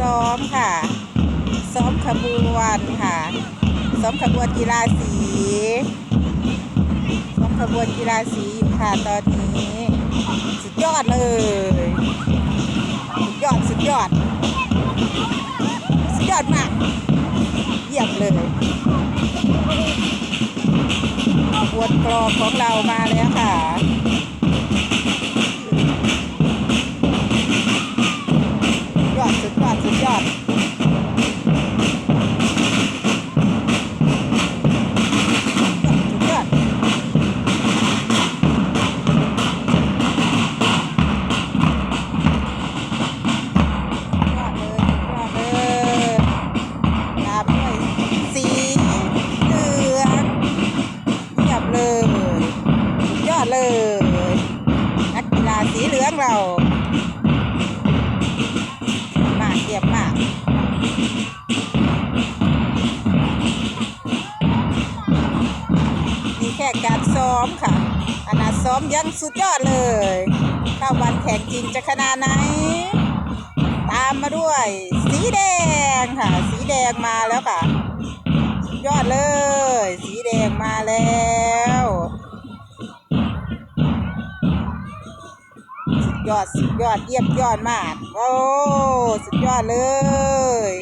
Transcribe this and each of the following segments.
ซ้อมค่ะ ซ้อมขบวนค่ะ ซ้อมขบวนกีฬาสี ซ้อมขบวนกีฬาสีอยู่ค่ะตอนนี้ สุดยอดเลย สุดยอดสุดยอด สุดยอดมาก เยี่ยมเลยขบวนกลองของเรามาแล้วค่ะ ฬาสีเหลืองเรามากเยี่ยมมากนี่แค่การซ้อมค่ะขนาซ้อมยังสุดยอดเลยถ้าวันแข่งจริงจะขนาดไหน ตามมาด้วย สีแดงค่ะ สีแดงมาแล้วค่ะ ยอดเลย สีแดงมาแล้ว ยอดสุดยอดเยี่ยมยอดมาก โอ้สุดยอดเลย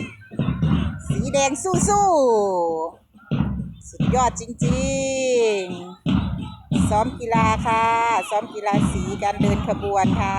สีแดงสู้สู้สุดยอดจริงๆ ซ้อมกีฬาค่ะ ซ้อมกีฬาสีการเดินขบวนค่ะ